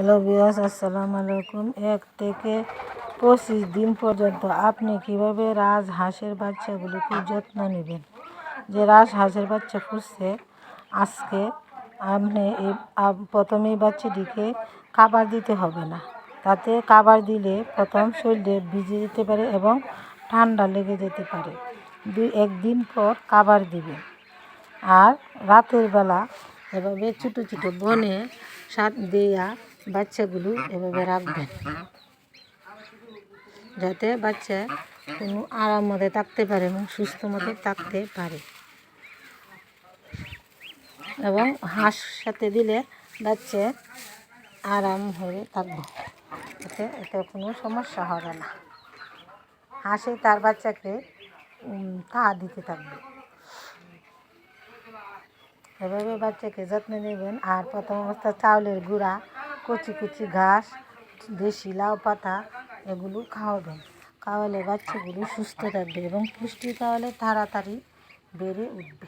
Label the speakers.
Speaker 1: Hello বিয়াস আসসালামু আলাইকুম। এক থেকে পঁচিশ দিন পর্যন্ত আপনি কীভাবে রাজহাঁসের বাচ্চাগুলোকে যত্ন নেবেন? যে রাজহাঁসের বাচ্চা ফুটছে আজকে আপনি এই প্রথমেই বাচ্চাটিকে খাবার দিতে হবে না। তাতে খাবার দিলে প্রথম শরীরে ভিজে যেতে পারে এবং ঠান্ডা লেগে যেতে পারে। দুই, একদিন পর খাবার দিবেন আর রাতের বেলা এভাবে ছোটো ছোটো বনে সাত দেয়া বাচ্চাগুলো এভাবে রাখবেন। যাতে বাচ্চা কোনো আরাম মতে থাকতে পারে এবং সুস্থ মতে থাকতে পারে। এবং হাঁস সাথে দিলে বাচ্চা আরাম হয়ে থাকবে। এতে এতে কোনো সমস্যা হবে না। হাঁসে তার বাচ্চাকে তা দিতে থাকবে। এভাবে বাচ্চাকে যত্ন নেবেন। আর প্রথম অবস্থা চাউলের গুঁড়া কচি কচি ঘাস, দেশি লাউ পাতা, এগুলো খাওয়াবেন খাওয়ালে বাচ্চাগুলো সুস্থ থাকবে এবং পুষ্টি খাওয়ালে তাড়াতাড়ি বেড়ে উঠবে।